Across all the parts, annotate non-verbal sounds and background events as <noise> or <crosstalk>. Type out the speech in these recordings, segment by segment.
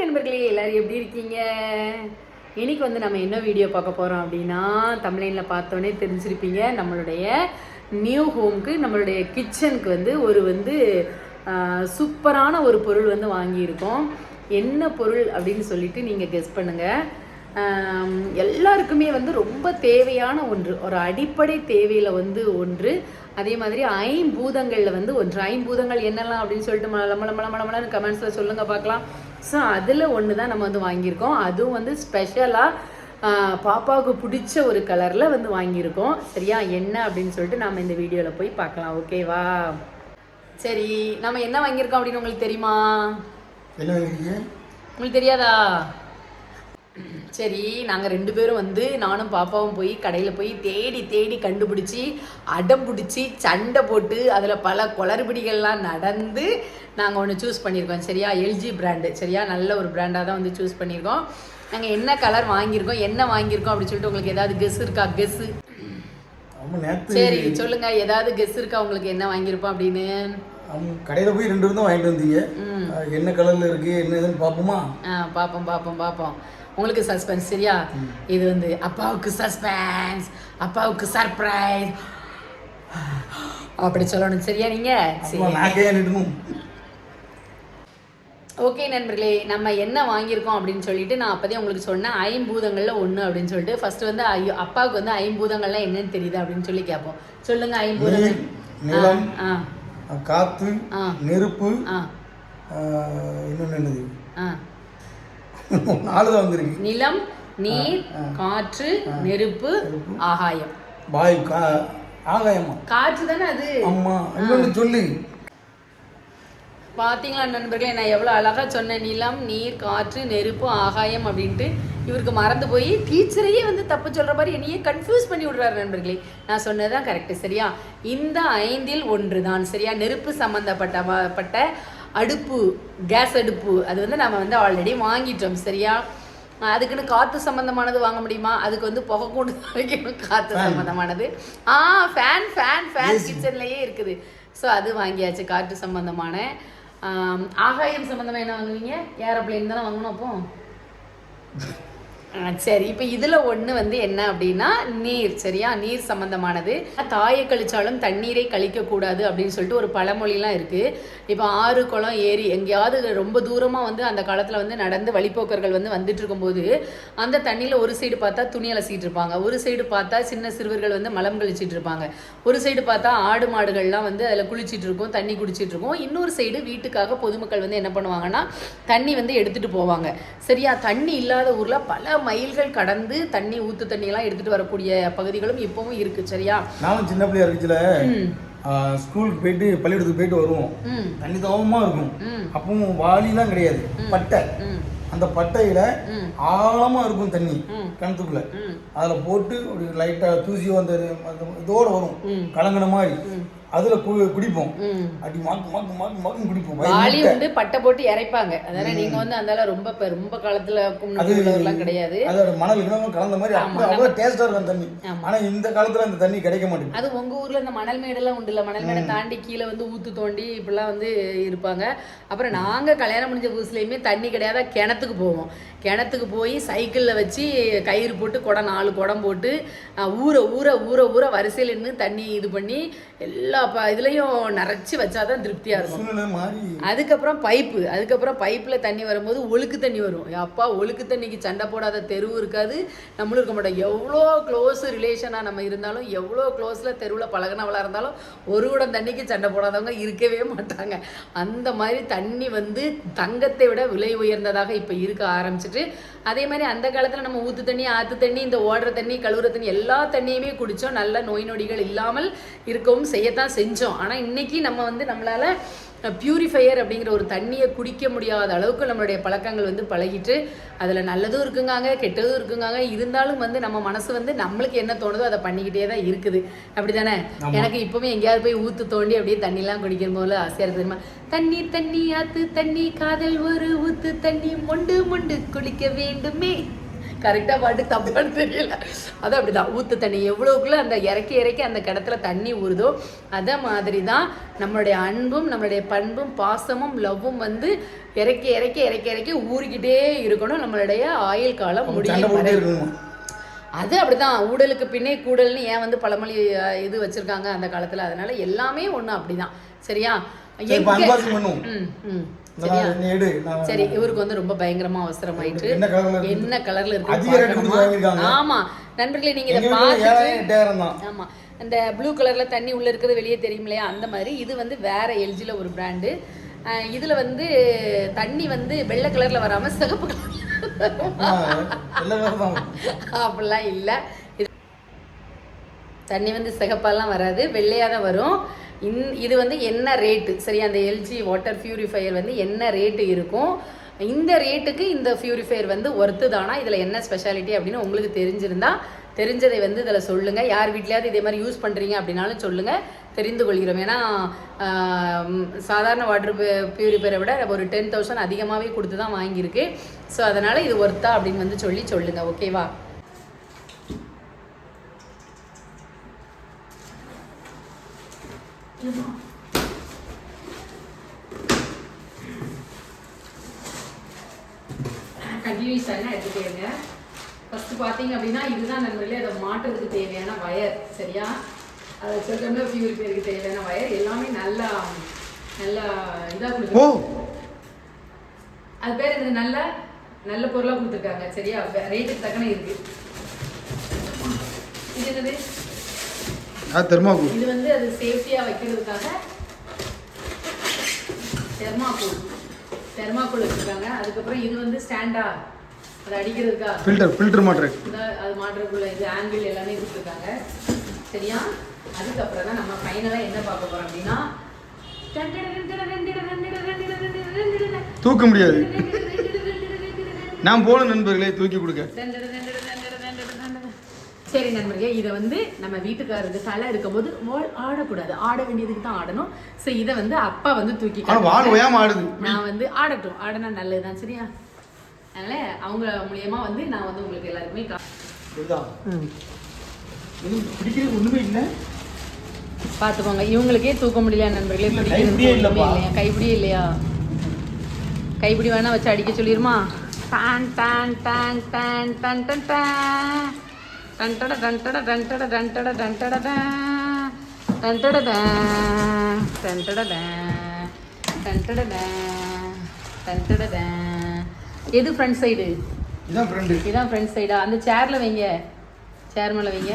நண்பர்களே எல்லாரும் எப்படி இருக்கீங்க? இன்னைக்கு வந்து நம்ம என்ன வீடியோ பார்க்க போகிறோம் அப்படின்னா தமிழ்லைனில் பார்த்தோன்னே தெரிஞ்சிருப்பீங்க. நம்மளுடைய நியூ ஹோம்க்கு நம்மளுடைய கிச்சனுக்கு வந்து ஒரு வந்து சூப்பரான ஒரு பொருள் வந்து வாங்கியிருக்கோம். என்ன பொருள் அப்படின்னு சொல்லிட்டு நீங்கள் கெஸ் பண்ணுங்கள் எல்லாருக்குமே வந்து ரொம்ப தேவையான ஒன்று. ஒரு அடிப்படை தேவையில் வந்து ஒன்று. அதே மாதிரி ஐம்பூதங்களில் வந்து ஒன்று. ஐம்பூதங்கள் என்னெல்லாம் அப்படின்னு சொல்லிட்டு மல மலன்னு கமெண்ட்ஸில் சொல்லுங்கள் பார்க்கலாம். ஸோ அதில் ஒன்று தான் நம்ம வந்து வாங்கியிருக்கோம். அதுவும் வந்து ஸ்பெஷலாக பாப்பாவுக்கு பிடிச்ச ஒரு கலரில் வந்து வாங்கியிருக்கோம். சரியா? என்ன அப்படின்னு சொல்லிட்டு நாம் இந்த வீடியோவில் போய் பார்க்கலாம். ஓகேவா சரி நம்ம என்ன வாங்கியிருக்கோம் அப்படின்னு உங்களுக்கு தெரியுமா? உங்களுக்கு தெரியாதா? சரி நாங்கள் ரெண்டு பேரும் வந்து நானும் பாப்பாவும் போய் கடையில் போய் தேடி தேடி கண்டுபிடிச்சி அடம் பிடிச்சி சண்டை போட்டு அதில் பல குளறுபடிகள்லாம் நடந்து நாங்கள் ஒன்று சூஸ் பண்ணியிருக்கோம். சரியா? எல்ஜி பிராண்டு சரியா? நல்ல ஒரு பிராண்டாக தான் வந்து சூஸ் பண்ணியிருக்கோம். நாங்கள் என்ன கலர் வாங்கியிருக்கோம் என்ன வாங்கியிருக்கோம் அப்படின்னு சொல்லிட்டு உங்களுக்கு ஏதாவது கெஸ் இருக்கா? கெஸ்ஸு சரி சொல்லுங்க. ஏதாவது கெஸ் இருக்கா? உங்களுக்கு என்ன வாங்கியிருப்போம் அப்படின்னு? கடையில் போய் ரெண்டு தான் வாங்கிட்டு வந்தீங்க. என்ன கலரில் இருக்குது என்ன பார்ப்போமா ஆ பார்ப்போம் பார்ப்போம் பார்ப்போம் உங்களுக்கு சஸ்பென்ஸ் சரியா? இது வந்து அப்பாவுக்கு சஸ்பென்ஸ் அப்பாவுக்கு சர்ப்ரைஸ் அப்படி சொல்லணும் சரியா நீங்க? ஓகே நண்பர்களே நம்ம என்ன வாங்கியிருக்கோம் அப்படின்னு சொல்லிட்டு நான் அப்போதே உங்களுக்கு சொன்னேன். ஐம்பூதங்களில் ஒன்று அப்படின்னு சொல்லிட்டு. ஃபர்ஸ்ட் வந்து ஐயோ அப்பாவுக்கு வந்து ஐம்பூதங்கள்லாம் என்னன்னு தெரியுது அப்படின்னு சொல்லி கேட்போம். சொல்லுங்க ஐம்பூதங்கள். ஆ. நெருப்பு இன்னொன்று என்னது? ஆ. <laughs> நாலு தான் வந்துருக்கு. நிலம் நீர் காற்று நெருப்பு ஆகாயம். பாய் கா ஆகாயம்மா காற்று தானே அது? அம்மா இன்னொன்று சொல்லு. பாத்தீங்களா நண்பர்களே நான் எவ்வளோ அழகா சொன்னேன். நிலம் நீர் காற்று நெருப்பு ஆகாயம் அப்படின்ட்டு. இவருக்கு மறந்து போய் டீச்சரையே வந்து தப்பு சொல்ற மாதிரி என்னையே கன்ஃபியூஸ் பண்ணி விடுறாரு நண்பர்களே. நான் சொன்னதுதான் கரெக்ட் சரியா? இந்த ஐந்தில் ஒன்று தான் சரியா? நெருப்பு சம்பந்தப்பட்ட வ- பட்ட அடுப்பு கேஸ் அடுப்பு அது வந்து நம்ம வந்து ஆல்ரெடி வாங்கிட்டோம் சரியா? அதுக்குன்னு காற்று சம்பந்தமானது வாங்க முடியுமா? அதுக்கு வந்து புகை கொண்டு வைக்கணும் காற்று சம்பந்தமானது. ஆ ஃபேன் ஃபேன் ஃபேன் கிச்சன்லயே இருக்குது. ஸோ அது வாங்கியாச்சு காற்று சம்பந்தமான. ஆம், ஆகாயம் சம்பந்தமா என்ன வாங்குவீங்க? ஏரோப்ளேன் தானே வாங்கணும் அப்போ? <laughs> சரி இப்போ இதில் ஒன்று வந்து என்ன அப்படின்னா நீர் சரியா? நீர் சம்மந்தமானது தாயை கழிச்சாலும் தண்ணீரை கழிக்கக்கூடாது அப்படின்னு சொல்லிட்டு ஒரு பழமொழிலாம் இருக்குது இப்போ ஆறு குளம் ஏரி எங்கேயாவது ரொம்ப தூரமாக வந்து அந்த காலத்தில் வந்து நடந்து வழிப்போக்கர்கள் வந்து வந்துட்டு இருக்கும்போது அந்த தண்ணியில் ஒரு சைடு பார்த்தா துணி அலசிட்டு இருப்பாங்க. ஒரு சைடு பார்த்தா சின்ன சிறுவர்கள் வந்து மலம் கழிச்சிட்டு இருப்பாங்க. ஒரு சைடு பார்த்தா ஆடு மாடுகள்லாம் வந்து அதில் குளிச்சிட்டு இருக்கும் தண்ணி குடிச்சிட்டு இருக்கும். இன்னொரு சைடு வீட்டுக்காக பொதுமக்கள் வந்து என்ன பண்ணுவாங்கன்னா தண்ணி வந்து எடுத்துகிட்டு போவாங்க. சரியா? தண்ணி இல்லாத ஊரில் பல மைல்கள் கடந்து தண்ணி ஊத்து தண்ணி எல்லாம் எடுத்துட்டு வரக்கூடிய பகுதிகளும் இப்பவும் இருக்கு சரியா? நானும் சின்ன பிள்ளையா இருக்குச்சுல ஸ்கூலுக்கு போயிட்டு பள்ளிக்கூடத்துக்கு போயிட்டு வருவோம். தண்ணி தவமாக இருக்கும். அப்பவும் வாளிலாம் கிடையாது. பட்டை. அந்த பட்டையில ஆழமா இருக்கும் தண்ணி. கிணத்துக்குள்ள. அதுல போட்டு அப்படி லைட்டா தூசியோ அந்த இதோட வரும். கலங்கின மாதிரி. அதுல குடிப்போம். அப்படி மாக்கு மாக்கு மாக்கு மாக்கு குடிப்போம். வாளி வந்து பட்டை போட்டு இறைப்பாங்க. அதனால நீங்க வந்து அந்த ரொம்ப ரொம்ப காலத்துல உள்ளவர்லாம் கிடையாது. அதோட மணல் கிணறு கலந்த மாதிரி அப்படி அவ்வளோ டேஸ்டா இருக்கும் அந்த தண்ணி. ஆனா இந்த காலத்துல அந்த தண்ணி கிடைக்க மாட்டேங்குது. அது உங்க ஊர்ல இந்த மணல் மேடெல்லாம் உண்டுல்ல? மணல் மேடை தாண்டி கீழே வந்து ஊத்து தோண்டி இப்படிலாம் வந்து இருப்பாங்க. அப்புறம் நாங்க கல்யாணம் முடிஞ்ச புதுசுலயுமே தண்ணி கிடையாத? கிணத்துக்கு போவோம். கிணத்துக்கு போய் சைக்கிள்ல வச்சு கயிறு போட்டு குடம் நாலு குடம் போட்டு ஊற ஊற ஊற ஊற வரிசையில் நின்று தண்ணி இது பண்ணி எல்லா ப இதுலயும் நிறைச்சி வச்சாதான் திருப்தியா இருக்கும். சூழ்நிலை மாறி. அதுக்கப்புறம் பைப்பு அதுக்கப்புறம் பைப்பில் தண்ணி வரும்போது ஒழுக்கு தண்ணி வரும். அப்பா ஒழுக்கு தண்ணிக்கு சண்டை போடாத தெருவு இருக்காது. நம்மளும் இருக்க மாட்டோம். எவ்வளோ க்ளோஸ் ரிலேஷனாக நம்ம இருந்தாலும் எவ்வளோ க்ளோஸில் தெருவில் பழகினவளாக இருந்தாலும் ஒரு குடம் தண்ணிக்கு சண்டை போடாதவங்க இருக்கவே மாட்டாங்க. அந்த மாதிரி தண்ணி வந்து தங்கத்தை விட விலை உயர்ந்ததாக இப்போ இருக்க ஆரம்பிச்சிட்டு அதே மாதிரி அந்த காலத்தில் நம்ம ஊற்று தண்ணி ஆற்று தண்ணி இந்த ஓடுற தண்ணி கழுவுற தண்ணி எல்லா தண்ணியுமே குடித்தோம் நல்ல நோய் நொடிகள் இல்லாமல் இருக்கவும் செய்யத்தான் செஞ்சோம். ஆனால் இன்னைக்கு நம்ம வந்து நம்மளால பியூரிஃபையர் அப்படிங்கிற ஒரு தண்ணியை குடிக்க முடியாத அளவுக்கு நம்மளுடைய பழக்கங்கள் வந்து பழகிட்டு அதில் நல்லதும் இருக்குங்காங்க கெட்டதும் இருக்குங்காங்க. இருந்தாலும் வந்து நம்ம மனசு வந்து நம்மளுக்கு என்ன தோணுதோ அதை பண்ணிக்கிட்டே தான் இருக்குது. அப்படிதானே எனக்கு இப்போவும் எங்கேயாவது போய் ஊத்து தோண்டி அப்படியே தண்ணிலாம் குடிக்கும் போது ஆசையாக இருக்குது தெரியுமா? தண்ணி தண்ணி ஆத்து தண்ணி காதல் ஒரு ஊத்து தண்ணி மொண்டு மொண்டு குளிக்க வேண்டுமே. கரெக்டாக பாட்டு தப்பான்னு தெரியல. அது அப்படிதான். ஊற்று தண்ணி. எவ்வளோக்குள்ள அந்த இறக்கி இறக்கி அந்த கிணத்துல தண்ணி ஊறுதோ அதே மாதிரி தான் நம்மளுடைய அன்பும் நம்மளுடைய பண்பும் பாசமும் லவ்வும் வந்து இறக்கி இறக்கி இறக்கி இறக்கி ஊறிக்கிட்டே இருக்கணும். நம்மளுடைய ஆயுள் காலம் முடியும் அது அப்படிதான். ஊடலுக்கு பின்னே கூடல்னு ஏன் வந்து பழமொழி இது வச்சிருக்காங்க அந்த காலத்துல? அதனால எல்லாமே ஒண்ணு அப்படிதான். சரியா. ம், ம். சரி இவருக்கு வந்து ரொம்ப பயங்கரமா அவசரமாயிட்டு என்ன கலர்ல இருக்கு. ஆமா. நண்பர்களே நீங்க இதை பார்த்துட்டு ஆமா. அந்த ப்ளூ கலர்ல தண்ணி உள்ள இருக்கிறது வெளியே தெரியும் இல்லையா? அந்த மாதிரி. இது வந்து வேற எல்ஜில ஒரு பிராண்டு இதுல வந்து தண்ணி வந்து வெள்ளை கலர்ல வராம சிகப்பு தான். அப்படிலாம் இல்லை. தண்ணி வந்து சிகப்பாலாம் வராது. வெள்ளையாக தான் வரும். இன் இது வந்து என்ன ரேட்டு சரி அந்த எல்ஜி வாட்டர் ப்யூரிஃபையர் வந்து என்ன ரேட்டு இருக்கும்? இந்த ரேட்டுக்கு இந்த ப்யூரிஃபையர் வந்து ஒர்த்து தானா இதில் என்ன ஸ்பெஷாலிட்டி அப்படின்னு உங்களுக்கு தெரிஞ்சிருந்தா தெரிஞ்சதை வந்து இதில் சொல்லுங்கள் யார் வீட்லையாவது இதே மாதிரி யூஸ் பண்ணுறீங்க அப்படின்னாலும் சொல்லுங்கள் தெரிந்து கொள்கிறோம். ஏன்னா சாதாரண வாட்டர் பியூரிஃபையரை விட ஒரு டென் தௌசண்ட் அதிகமாகவே கொடுத்து தான் வாங்கியிருக்கு. ஸோ அதனால் இது ஒர்த்தா அப்படின்னு வந்து சொல்லி சொல்லுங்கள் ஓகேவா கண்டினியூஸ் என்ன எடுத்துக்கோங்க. ஃபர்ஸ்ட் பார்த்தீங்க அப்படின்னா இதுதான் நண்பர்களே அதை மாட்டுறதுக்கு தேவையான வயர் சரியா? அதை வச்சிருக்கோம்னா பியூரிஃபையருக்கு தேவையான வயர் எல்லாமே நல்லா நல்லா இதாக கொடுக்கும் அது பேர் இது நல்ல நல்ல பொருளாக கொடுத்துருக்காங்க சரியா? ரேட்டுக்கு தக்கன இருக்கு. இது என்னது? அது தெர்மாக்கூல் இது வந்து அது சேஃப்டியாக வைக்கிறதுக்காக தெர்மாக்கோல் தெர்மாக்கோல் வச்சுருக்காங்க அதுக்கப்புறம் இது வந்து ஸ்டாண்டா அதை அடிக்கிறதுக்கா ஃபில்டர் ஃபில்டர் இந்த அது மாட்டுறதுக்குள்ள இது ஆங்கிள் எல்லாமே கொடுத்துருக்காங்க சரியா அதுக்கப்புறம் தான் நம்ம ஃபைனலாக என்ன பார்க்க போகிறோம் அப்படின்னா தூக்க முடியாது நான் போன நண்பர்களே தூக்கி கொடுக்க சரி நண்பர்களே இதை வந்து நம்ம வீட்டுக்காரருக்கு தலை இருக்கும்போது வால் ஆடக்கூடாது. ஆட வேண்டியதுக்கு தான் ஆடணும். ஸோ இதை வந்து அப்பா வந்து தூக்கி நான் வந்து ஆடட்டும். ஆடினா நல்லதுதான் சரியா? அதனால அவங்க மூலியமா வந்து நான் வந்து உங்களுக்கு எல்லாருக்குமே ஒண்ணுமே இல்லை. பார்த்துக்கோங்க. இவங்களுக்கே தூக்க முடியல நண்பர்களே? கைப்பிடியே. இல்லையா? கைப்பிடியே இல்லையா? கைப்பிடி வேணா வச்சு அடிக்க சொல்லிருமா? டான் டான் டான் டான் டன் டன். டான். டன் டட டன் டட டன் டட டன் டட டன் டட டான். டன் டட டான். டன் டட டான். டன் டட டான். டன் டட டான். எது ஃப்ரண்ட் சைடு இதுதான் ஃப்ரெண்டு இதான் ஃப்ரண்ட் சைடா அந்த சேர்ல வைங்க சேர் மேல வைங்க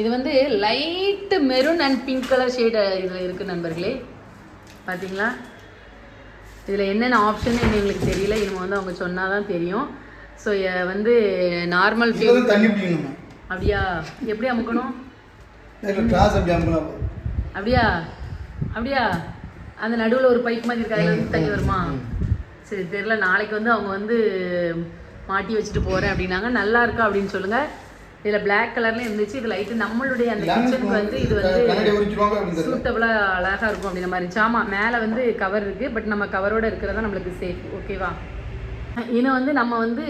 இது வந்து light maroon and pink colour shade இதில் இருக்கு நண்பர்களே பார்த்தீங்களா இதில் என்னென்ன ஆப்ஷன் எங்களுக்கு தெரியல இனிமே வந்து அவங்க சொன்னால் தான் தெரியும் ஸோ வந்து நார்மல் தான் தண்ணி பிடிக்கணும்? அப்படியா? எப்படி அமுக்கணும்? கிளாஸ் அப்படி அமுக்கலாம் அப்படியா? அப்படியா? அந்த நடுவில் ஒரு பைப் மாதிரி இருக்கு? அதில் வந்து தண்ணி வருமா? சரி தெரியல. நாளைக்கு வந்து அவங்க வந்து மாட்டி வச்சுட்டு போகிறேன் அப்படின்னாங்க. நல்லா இருக்கா அப்படின்னு சொல்லுங்கள் இதில் Black கலர்ல இருந்துச்சு. இது லைட்டு நம்மளுடைய அந்த கிச்சனுக்கு வந்து இது வந்து சூட்டபுளாக அழகாக இருக்கும் அப்படின்ற மாதிரி இருந்துச்சு. ஆமாம் மேலே வந்து கவர் இருக்குது பட் நம்ம கவரோட இருக்கிறதா நம்மளுக்கு சேஃப் ஓகேவா இன்னும் வந்து நம்ம வந்து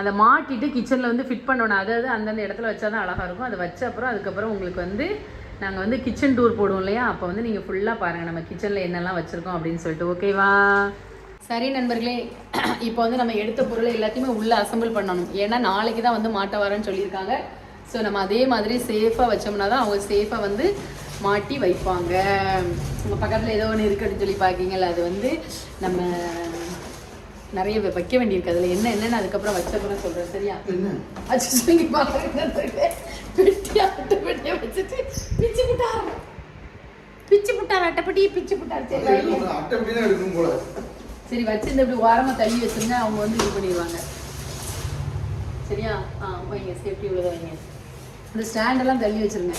அதை மாட்டிட்டு கிச்சனில் வந்து ஃபிட் பண்ணணும். அதாவது அந்தந்த இடத்துல வச்சா தான் அழகாக இருக்கும். அதை வச்ச அப்புறம் அதுக்கப்புறம் உங்களுக்கு வந்து நாங்கள் வந்து கிச்சன் டூர் போடுவோம் இல்லையா? அப்போ வந்து நீங்கள் ஃபுல்லாக பாருங்கள் நம்ம கிச்சனில் என்னெல்லாம் வச்சுருக்கோம் அப்படின்னு சொல்லிட்டு. ஓகேவா சரி நண்பர்களே இப்போ வந்து நம்ம எடுத்த பொருளை எல்லாத்தையுமே உள்ளே அசெம்பிள் பண்ணணும். ஏன்னா நாளைக்கு தான் வந்து மாட்ட வரேன்னு சொல்லியிருக்காங்க. ஸோ நம்ம அதே மாதிரி சேஃபாக வச்சோம்னா தான் அவங்க சேஃபாக வந்து மாட்டி வைப்பாங்க. உங்கள் பக்கத்தில் ஏதோ ஒன்று இருக்குன்னு சொல்லி பார்க்கீங்கல்ல அது வந்து நம்ம நிறைய வைக்க வேண்டியிருக்கு. அதில் என்ன என்னன்னு அதுக்கப்புறம் வச்சப்புறம் சொல்கிறேன் சரியா? அச்சு பாருங்க பெட்டி அட்டை பெட்டியை வச்சுட்டு பிச்சு புட்டார் பிச்சு புட்டார் அட்டைப்பட்டி பிச்சு புட்டார் சரி வச்சிருந்து இப்படி ஓரமாக தள்ளி வச்சிருங்க அவங்க வந்து இது பண்ணிடுவாங்க. சரியா? ஆ வைங்க. சேஃப்டி உள்ளதை வைங்க. இந்த ஸ்டாண்டெல்லாம் தள்ளி வச்சிருங்க.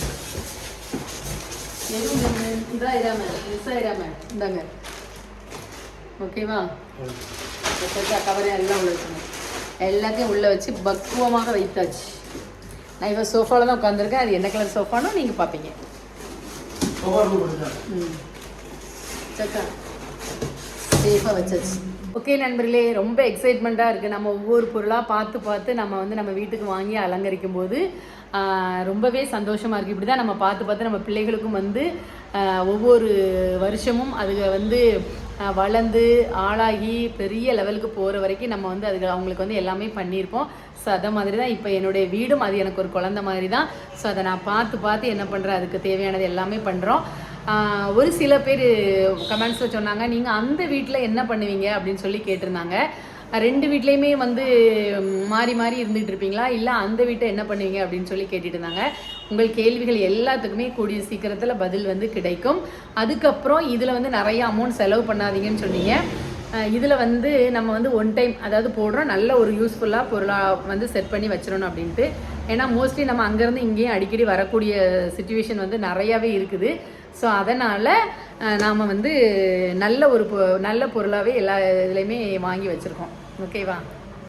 எதுவும் இதாக இடாம மிஸ் ஆயிடாம இந்தாங்க. ஓகேவா கவரை எல்லாம் உள்ள வச்சுருங்க. எல்லாத்தையும் உள்ளே வச்சு பக்குவமாக வைத்தாச்சு. நான் இப்போ சோஃபாவில் தான் உட்காந்துருக்கேன் அது என்ன கலர் சோஃபானோ நீங்கள் பார்ப்பீங்க. ம். சக்கா சேஃபாக வச்சாச்சு. ஓகே நண்பர்களே ரொம்ப எக்ஸைட்மெண்ட்டாக இருக்குது நம்ம ஒவ்வொரு பொருளாக பார்த்து பார்த்து நம்ம வந்து நம்ம வீட்டுக்கு வாங்கி அலங்கரிக்கும் போது ரொம்பவே சந்தோஷமாக இருக்குது இப்படி தான் நம்ம பார்த்து பார்த்து நம்ம பிள்ளைகளுக்கும் வந்து ஒவ்வொரு வருஷமும் அதுக வந்து வளர்ந்து ஆளாகி பெரிய லெவலுக்கு போகிற வரைக்கும் நம்ம வந்து அதுக்கு அவங்களுக்கு வந்து எல்லாமே பண்ணியிருப்போம். ஸோ அதை மாதிரி தான் இப்போ என்னுடைய வீடும் அது எனக்கு ஒரு குழந்த மாதிரி தான் ஸோ அதை நான் பார்த்து பார்த்து என்ன பண்ணுறேன் அதுக்கு தேவையானது எல்லாமே பண்ணுறோம் ஒரு சில பேர் கமெண்ட்ஸில் சொன்னாங்க நீங்கள் அந்த வீட்டில் என்ன பண்ணுவீங்க? அப்படின்னு சொல்லி கேட்டிருந்தாங்க. ரெண்டு வீட்லேயுமே வந்து மாறி மாறி இருந்துகிட்டு இருப்பீங்களா? இல்லை அந்த வீட்டை என்ன பண்ணுவீங்க? அப்படின்னு சொல்லி கேட்டுட்டு இருந்தாங்க. உங்கள் கேள்விகள் எல்லாத்துக்குமே கூடிய சீக்கிரத்தில் பதில் வந்து கிடைக்கும். அதுக்கப்புறம் இதில் வந்து நிறைய அமௌண்ட் செலவு பண்ணாதீங்கன்னு சொன்னீங்க. இதில் வந்து நம்ம வந்து ஒன் டைம் அதாவது போடுறோம். நல்ல ஒரு யூஸ்ஃபுல்லாக பொருளாக வந்து செட் பண்ணி வச்சிடணும் அப்படின்ட்டு. ஏன்னா மோஸ்ட்லி நம்ம அங்கேருந்து இங்கேயும் அடிக்கடி வரக்கூடிய சுச்சுவேஷன் வந்து நிறையாவே இருக்குது. ஸோ அதனால் நாம் வந்து நல்ல ஒரு பொ நல்ல பொருளாகவே எல்லா இதுலேயுமே வாங்கி வச்சுருக்கோம். ஓகேவா